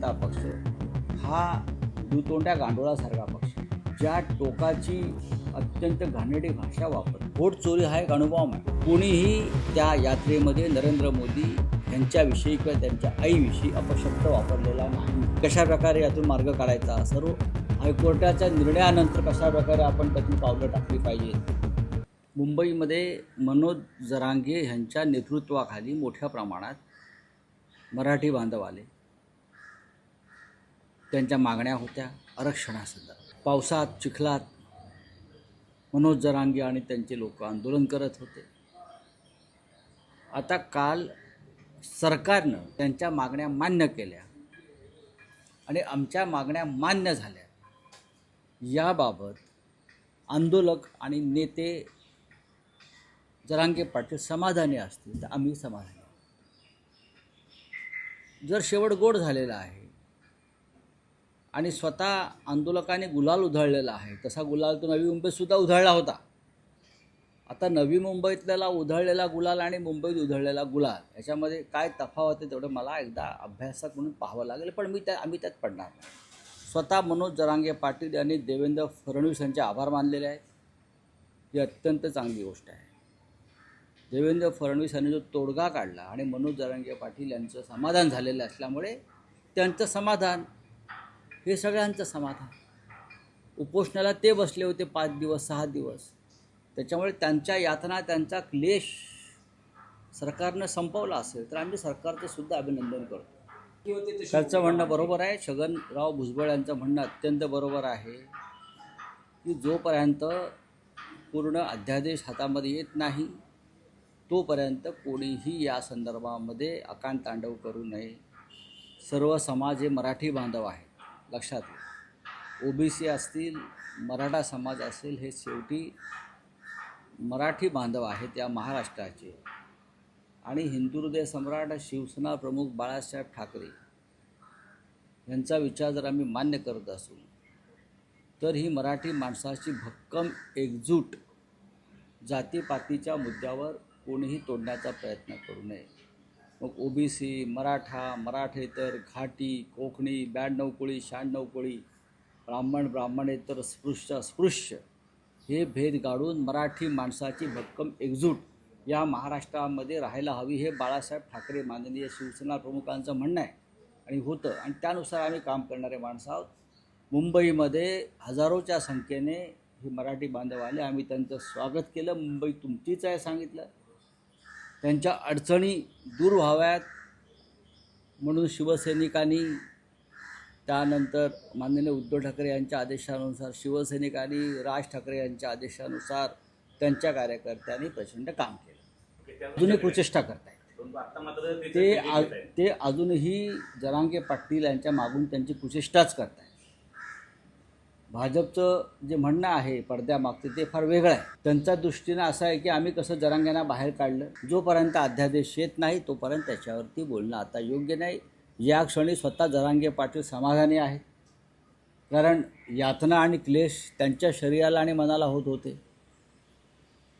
जनता पक्ष? हा दुतोंड्या गांडोळासारखा पक्ष. ज्या टोकाची अत्यंत घाणेडी भाषा वापर वोट चोरी हा एक अनुभव आहे. कोणीही त्या यात्रेमध्ये नरेंद्र मोदी यांच्याविषयी किंवा त्यांच्या आईविषयी अपशब्द वापरलेला नाही. कशा प्रकारे यातून मार्ग काढायचा? सर्व हायकोर्टाच्या निर्णयानंतर कशा प्रकारे आपण त्यातून पावलं टाकली पाहिजेत? मुंबईमध्ये मनोज जरांगे यांच्या नेतृत्वाखाली मोठ्या प्रमाणात मराठी बांधव आले. त्यांच्या मागण्या होत्या आरक्षणासंदर्भात. पावसात चिखलात मनोज जरांगे आणि त्यांचे लोक आंदोलन करत होते. आता काल सरकारनं त्यांच्या मागण्या मान्य केल्या आणि आमच्या मागण्या मान्य झाल्या. याबाबत आंदोलक आणि नेते जरांगे पाटील समाधानी असतील तर आम्ही समाधानी जर शेवट गोड झालेला आहे आणि स्वतः आंदोलकाने गुलाल उधळलेला आहे. तसा गुलाल तो नवी मुंबईतसुद्धा उधळला होता. आता नवी मुंबईतल्याला उधळलेला गुलाल आणि मुंबईत उधळलेला गुलाल याच्यामध्ये काय तफावत आहे तेवढं मला एकदा अभ्यासात म्हणून पाहावं लागेल पण मी त्या आम्ही त्यात पडणार नाही. स्वतः मनोज जरांगे पाटील यांनी देवेंद्र फडणवीस यांचे आभार मानलेले आहेत. ही अत्यंत चांगली गोष्ट आहे. देवेंद्र फडणवीस यांनी जो तोडगा काढला आणि मनोज जरांगे पाटील यांचं समाधान झालेलं असल्यामुळे त्यांचं समाधान हे सगळ्यांचं समाधान. उपोषणाला ते बसले होते पाच दिवस सहा दिवस. त्याच्यामुळे त्यांच्या यातना त्यांचा क्लेश सरकारनं संपवला असेल तर आम्ही सरकारचं सुद्धा अभिनंदन करतो. त्यांचं म्हणणं बरोबर आहे. छगनराव भुजबळ यांचं म्हणणं अत्यंत बरोबर आहे की जोपर्यंत पूर्ण अध्यादेश हातामध्ये येत नाही तोपर्यंत कोणीही या संदर्भामध्ये आकांतांडव करू नये. सर्व समाज हे मराठी बांधव आहे लक्षात येईल. ओ बी सी असतील मराठा समाज असेल हे शेवटी मराठी बांधव आहेत या महाराष्ट्राचे. आणि हिंदुहृदय सम्राट शिवसेना प्रमुख बाळासाहेब ठाकरे यांचा विचार जर आम्ही मान्य करत असू तर ही मराठी माणसाची भक्कम एकजूट जातीपातीच्या मुद्द्यावर कोणीही तोडण्याचा प्रयत्न करू नये. मग ओ बी सी मराठा मराठेतर घाटी कोकणी ब्याण्णव कोळी शहाण्णव कोळी ब्राह्मण ब्राह्मणेतर स्पृश्य अस्पृश्य हे भेद गाडून मराठी माणसाची भक्कम एकजूट या महाराष्ट्रामध्ये राहायला हवी हे बाळासाहेब ठाकरे माननीय शिवसेना प्रमुखांचं म्हणणं आहे. आणि होतं. आणि त्यानुसार आम्ही काम करणारे माणसं आहोत. मुंबईमध्ये हजारोच्या संख्येने हे मराठी बांधव आले. आम्ही त्यांचं स्वागत केलं. मुंबई तुमचीच आहे सांगितलं. त्यांच्या अडचणी दूर व्हाव्यात. म्हणून शिवसैनिकांनी त्यानंतर माननीय उद्धव ठाकरे यांच्या आदेशानुसार शिवसैनिकांनी राज ठाकरे यांच्या आदेशानुसार त्यांच्या कार्यकर्त्यांनी प्रचंड काम केलं. अजूनही प्रचेष्टा करतायत. ते ते आ ते अजूनही जरांगे पाटील यांच्या मागून त्यांची कुचेष्टाच करतायत. भाजपचं जे म्हणणं आहे पडद्यामागचं ते फार वेगळं आहे. त्यांच्या दृष्टीनं असं आहे की आम्ही कसं जरांग्यांना बाहेर काढलं जोपर्यंत अध्यादेश येत नाही तोपर्यंत त्याच्यावरती बोलणं आता योग्य नाही. या क्षणी स्वतः जरांगे पाटील समाधानी आहेत. कारण यातना आणि क्लेश त्यांच्या शरीराला आणि मनाला होत होते.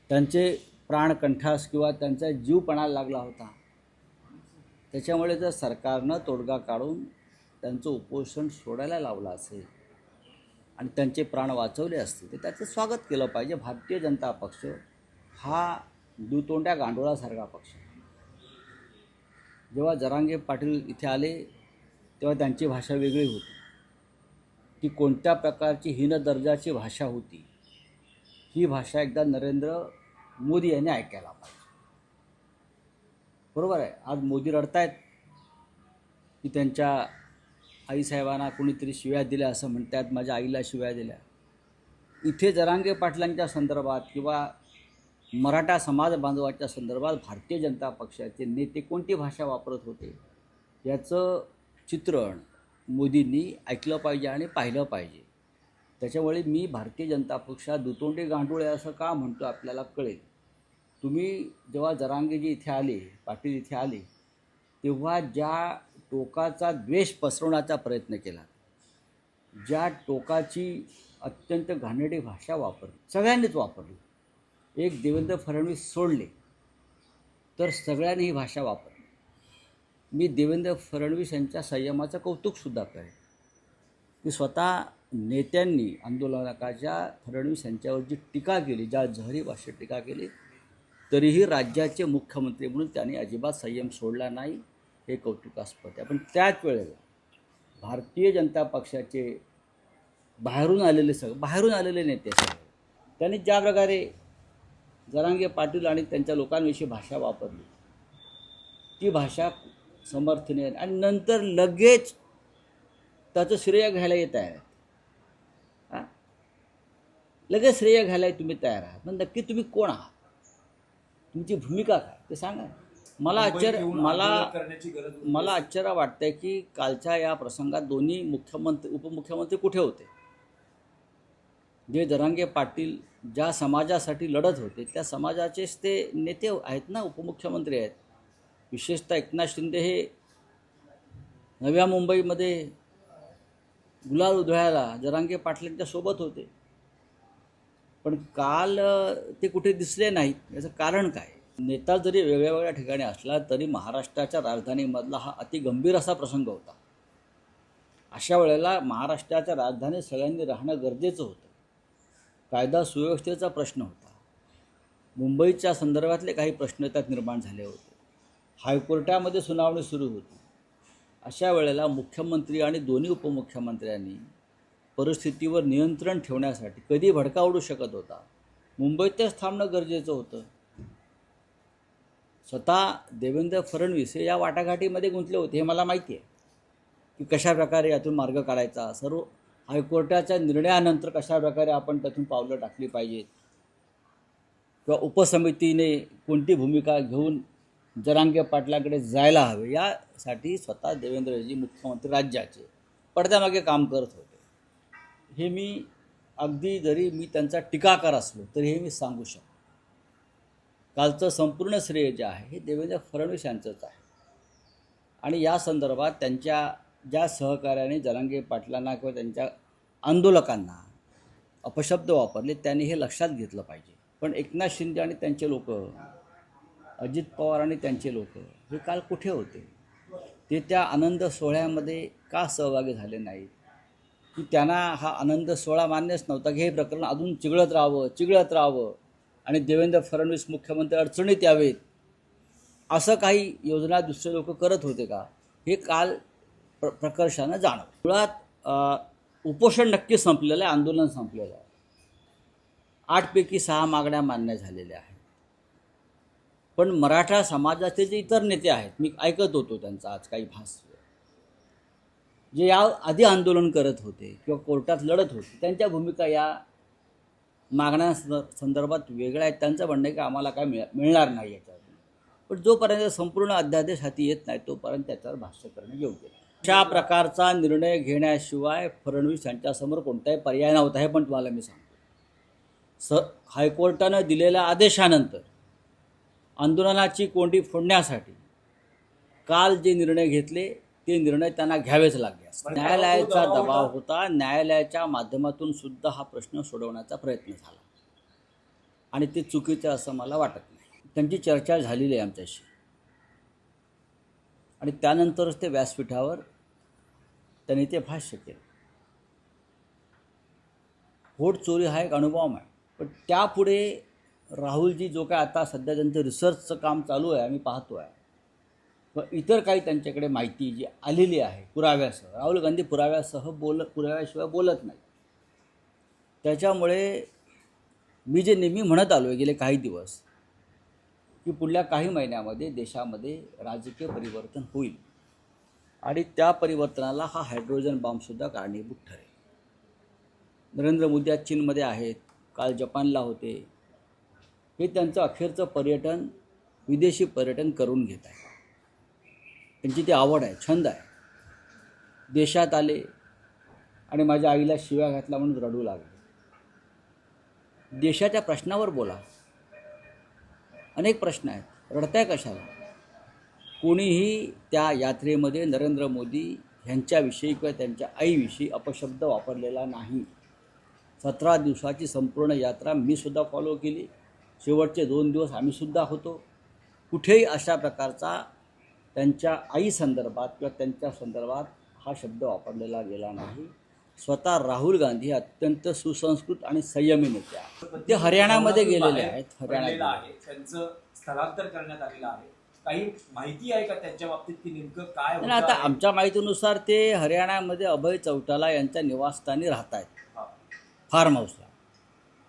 त्यांचे प्राण कंठास किंवा त्यांचा जीव पणाला लागला होता. त्याच्यामुळे जर सरकारनं तोडगा काढून त्यांचं उपोषण सोडायला लावलं असेल आणि त्यांचे प्राण वाचवले असतील तर त्याचं स्वागत केलं पाहिजे. भारतीय जनता पक्ष हा दुतोंड्या गांडोळासारखा पक्ष जेव्हा जरांगे पाटील इथे आले तेव्हा त्यांची भाषा वेगळी होती. ती कोणत्या प्रकारची हीन दर्जाची भाषा होती ही भाषा एकदा नरेंद्र मोदी यांनी ऐकायला पाहिजे. बरोबर आहे? आज मोदी रडतायत की त्यांच्या आईसाहेबांना कोणीतरी शिव्या दिल्या असं म्हणतात माझ्या आईला शिव्या दिल्या. इथे जरांगे पाटलांच्या संदर्भात किंवा मराठा समाज बांधवाच्या संदर्भात भारतीय जनता पक्षाचे नेते कोणती भाषा वापरत होते? याचं चित्रण मोदींनी ऐकलं पाहिजे आणि पाहिलं पाहिजे. त्याच्यामुळे मी भारतीय जनता पक्षात दुतोंडे गांडूळे असं का म्हणतो आपल्याला कळेल? तुम्ही जेव्हा जरांगेजी इथे आले पाटील इथे आले तेव्हा ज्या टोकाचा द्वेष पसरवण्याचा प्रयत्न केला ज्या टोकाची अत्यंत घाणेरडी भाषा वापरली सगळ्यांनीच वापरली एक देवेंद्र फडणवीस सोडले तर सगळ्यांनी ही भाषा वापरली. मी देवेंद्र फडणवीस यांच्या संयमाचं कौतुकसुद्धा करेन. की स्वतः नेत्यांनी आंदोलनाकाच्या फडणवीस यांच्यावर जी टीका केली ज्या जहरी भाषेत टीका केली तरीही राज्याचे मुख्यमंत्री म्हणून त्यांनी अजिबात संयम सोडला नाही. हे कौतुकास्पद आहे. पण त्याच वेळेला भारतीय जनता पक्षाचे बाहेरून आलेले सग बाहेरून आलेले नेते सगळे त्यांनी ज्या प्रकारे जरांगे पाटील आणि त्यांच्या लोकांविषयी भाषा वापरली ती भाषा समर्थनीय आणि नंतर लगेच त्याचं श्रेय घ्यायला येत आहे. हां? लगेच श्रेय घ्यायला तुम्ही तयार आहात. मग नक्की तुम्ही कोण आहात? तुमची भूमिका काय? ते सांगा मला आश्चर्य मला मला आश्चर्य वाटतंय की कालच्या या प्रसंगात दोन्ही मुख्यमंत्री उपमुख्यमंत्री कुठे होते? जे जरांगे पाटील ज्या समाजासाठी लढत होते त्या समाजाचेच ते नेते आहेत ना उपमुख्यमंत्री आहेत. विशेषतः एकनाथ शिंदे हे नव्या मुंबईमध्ये गुलाल उधळायला जरांगे पाटलांच्या सोबत होते. पण काल ते कुठे दिसले नाहीत. याचं कारण काय? नेता जरी वेगळ्या वेगळ्या ठिकाणी असला तरी महाराष्ट्राच्या राजधानीमधला हा अतिगंभीर असा प्रसंग होता. अशा वेळेला महाराष्ट्राच्या राजधानीत सगळ्यांनी राहणं गरजेचं होतं. कायदा सुव्यवस्थेचा प्रश्न होता. मुंबईच्या संदर्भातले काही प्रश्न त्यात निर्माण झाले होते. हायकोर्टामध्ये सुनावणी सुरू होती. अशा वेळेला मुख्यमंत्री आणि दोन्ही उपमुख्यमंत्र्यांनी परिस्थितीवर नियंत्रण ठेवण्यासाठी कधी भडका उडू शकत होता? मुंबईतच थांबणं गरजेचं होतं. स्वतः देवेंद्र फडणवीस हे या वाटाघाटीमध्ये गुंतले होते हे मला माहिती आहे. की कशा प्रकारे यातून मार्ग काढायचा सर्व हायकोर्टाच्या निर्णयानंतर कशा प्रकारे आपण त्यातून पावलं टाकली पाहिजेत? किंवा उपसमितीने कोणती भूमिका घेऊन जरांगे पाटलाकडे जायला हवे? यासाठी स्वतः देवेंद्रजी मुख्यमंत्री राज्याचे पडद्यामागे काम करत होते. हे मी अगदी जरी मी त्यांचा टीकाकार असलो तरी हे मी सांगू शकतो. कालचं संपूर्ण श्रेय जे आहे हे देवेंद्र फडणवीस यांचंच आहे. आणि या संदर्भात त्यांच्या ज्या सहकार्याने जलांगे पाटलांना किंवा त्यांच्या आंदोलकांना अपशब्द वापरले त्यांनी हे लक्षात घेतलं पाहिजे. पण एकनाथ शिंदे आणि त्यांचे लोक अजित पवार आणि त्यांचे लोक हे काल कुठे होते? ते त्या आनंद सोहळ्यामध्ये का सहभागी झाले नाहीत? की त्यांना हा आनंद सोहळा मान्यच नव्हता की हे प्रकरण अजून चिघळत राहावं चिघळत राहावं? आणि देवेंद्र फडणवीस मुख्यमंत्री अडचणीत यावेत असं काही योजना दुसरे लोक करत होते का? हे काल प्र प्रकर्षानं जाणवलं. मुळात उपोषण नक्की संपलेलं आहे आंदोलन संपलेलं आहे. आठपैकी सहा मागण्या मान्य झालेल्या आहेत. पण मराठा समाजाचे जे इतर नेते आहेत मी ऐकत होतो त्यांचा आज काही भाष्य जे या आधी आंदोलन करत होते किंवा कोर्टात लढत होते त्यांच्या भूमिका या मागण्या संदर्भात वेगळं आहेत. त्यांचं म्हणणं आहे की आम्हाला काय मिळ मिळणार नाही याच्यावर पण जोपर्यंत संपूर्ण अध्यादेश हाती येत नाही तोपर्यंत त्याच्यावर भाष्य करणं योग्य अशा प्रकारचा निर्णय घेण्याशिवाय फडणवीस यांच्यासमोर कोणताही पर्याय नव्हता हे पण तुम्हाला मी सांगतो. स हायकोर्टानं दिलेल्या आदेशानंतर आंदोलनाची कोंडी फोडण्यासाठी काल जे निर्णय घेतले ते निर्णय त्यांना घ्यावेच लागले. न्यायालयाचा दबाव होता. न्यायालयाच्या माध्यमातून सुद्धा हा प्रश्न सोडवण्याचा प्रयत्न झाला. आणि ते चुकीचं असं मला वाटत नाही. त्यांची चर्चा झालेली आहे आमच्याशी. आणि त्यानंतरच ते व्यासपीठावर त्यांनी ते भाष्य केलं. व्होट चोरी हा एक अनुभव आहे. पण त्यापुढे राहुलजी जो काय आता सध्या त्यांचं रिसर्चचं काम चालू आहे आम्ही पाहतो आहे व इतर काही त्यांच्याकडे माहिती जी आलेली आहे पुराव्यासह राहुल गांधी पुराव्यासह बोल पुराव्याशिवाय बोलत नाही. त्याच्यामुळे मी जे नेहमी म्हणत आलो आहे गेले काही दिवस की पुढल्या काही महिन्यामध्ये देशामध्ये राजकीय परिवर्तन होईल. आणि त्या परिवर्तनाला हा हायड्रोजन बॉम्बसुद्धा कारणीभूत ठरेल. नरेंद्र मोदी आज चीनमध्ये आहेत काल जपानला होते. हे त्यांचं अखेरचं पर्यटन विदेशी पर्यटन करून घेत आहे त्यांची ती आवड आहे छंद आहे देशात आले आणि माझ्या आईला शिव्या घातला म्हणून रडू लागले. देशाच्या प्रश्नावर बोला. अनेक प्रश्न आहेत. रडताय कशाला? कोणीही त्या यात्रेमध्ये नरेंद्र मोदी ह्यांच्याविषयी किंवा त्यांच्या आईविषयी अपशब्द वापरलेला नाही. सतरा दिवसाची संपूर्ण यात्रा मी सुद्धा फॉलो केली. शेवटचे दोन दिवस आम्हीसुद्धा होतो. कुठेही अशा प्रकारचा त्यांच्या आईसंदर्भात किंवा त्यांच्या संदर्भात हा शब्द वापरलेला गेला नाही. स्वतः राहुल गांधी अत्यंत सुसंस्कृत आणि संयमी नेते आहेत ते हरियाणामध्ये गेलेले आहेत आहे. त्यांचं स्थलांतर करण्यात आलेलं आहे. काही माहिती आहे का त्यांच्या बाबतीत की नेमकं काय आता? आमच्या माहितीनुसार ते हरियाणामध्ये अभय चौटाला यांच्या निवासस्थानी राहत आहेत. फार्म हाऊसला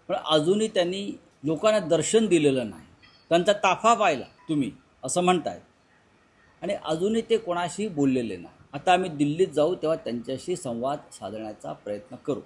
पण अजूनही त्यांनी लोकांना दर्शन दिलेलं नाही. त्यांचा ताफा पाहिला तुम्ही असं म्हणताय आणि अजूनही ते कोणाशी बोललेले नाही. आता आम्ही दिल्लीत जाऊ तेव्हा त्यांच्याशी संवाद साधण्याचा प्रयत्न करू.